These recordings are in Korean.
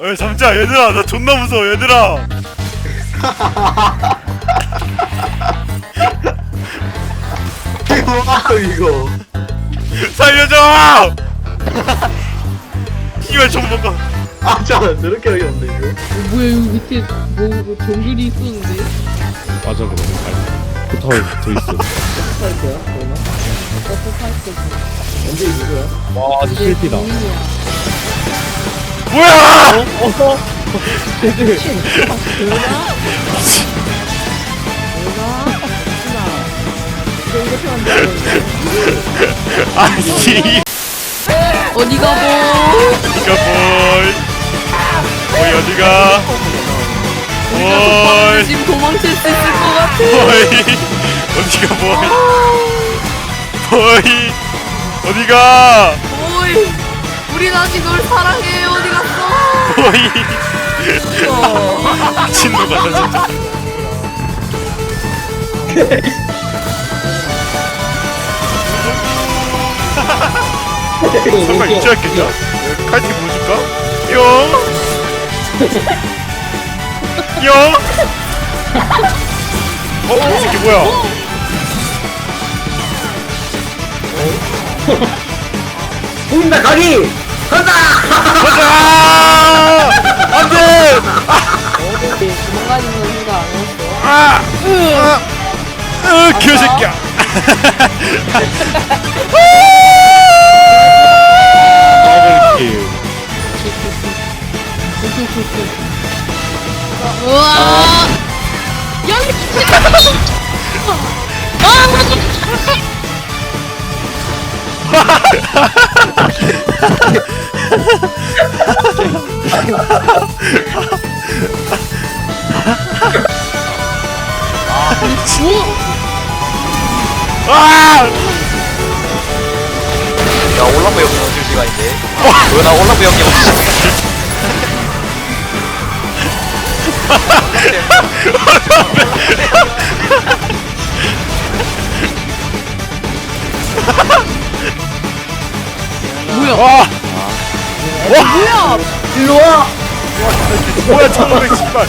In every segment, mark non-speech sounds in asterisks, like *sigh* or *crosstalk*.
어이 잠자 얘들아 나 존나 무서워 얘들아 이거 이거 살려줘 이발 좀 먹어 아 잠깐 저렇게 하기 없네 이거 어, 뭐야 여기 밑에 뭐, 뭐 정글이 있었는데 맞아 그러면 잘 포탑에 붙어있어 할 거야? 그러나? 어떻게 할 거지? 언제 이거야? 와 고민이야. 이렇게 만들었는데. 아씨 어디가 뭐? 어디가 보이 보이 어디가 보이 지금 도망칠 수 있을 것 같아. 보이 어디가 보이 보이 어디가 오이, 우린 아직 널 사랑해. 보이 미친놈 같아 진짜 설마 유지했겠냐? 칼티 보여줄까? 뿅! 뿅! 어? 이 새끼 뭐야? 보인다 가기 가자! 안 돼! 도망가는 건 생각 안. 아! 아! 으, 개새끼야! 더블킬 우와! *laughs* 여기 아! 야 올라프 형님 없을 시간인데 왜나 올라프 형님 없을 시간 뭐야? 와! 뭐야? 일로 와 뭐야 저놈의 씨발!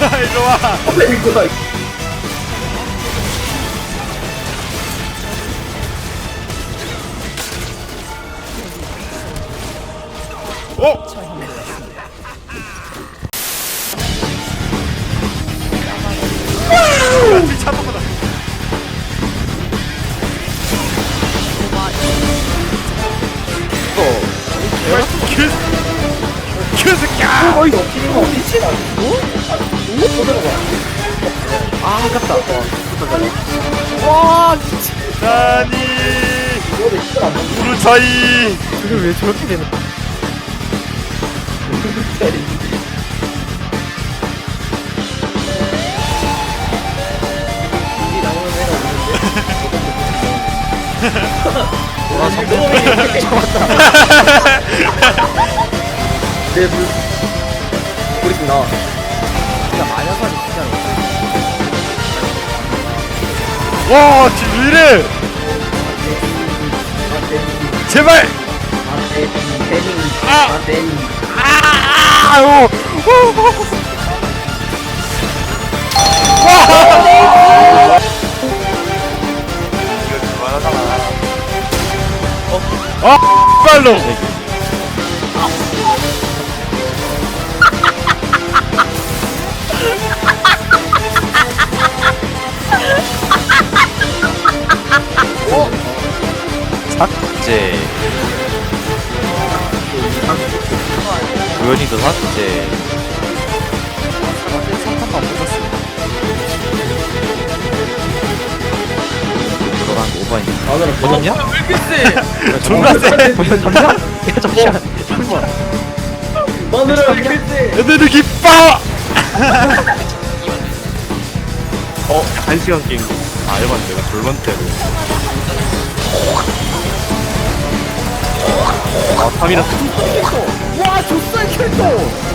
아, 이리 와! 이거 어? 개새끼야! 어이 없는 거 어디지 아 아깝다. 와, 진짜. 나니 우르 차이. 이거 왜 저렇게 되는 거야? *laughs* 와 선배 *laughs* *laughs* 내 물. 우리 좀 나와. 와 지금 왜 이래 제발 아! 아! 아유 이거 그만하잖아 아 빨로 우연히도 삭제 들어간 오바인. 마늘을 보셨냐? 존나 세. 보셨 잠시만 야 잠시만. 잠시만 마늘을 왜 이렇게 세? *laughs* *laughs* *laughs* 애들이 기뻐! 어? 한 시간 게임. 아 에반 내가 졸반테로 아 3이라 와, 족살 캐릭터!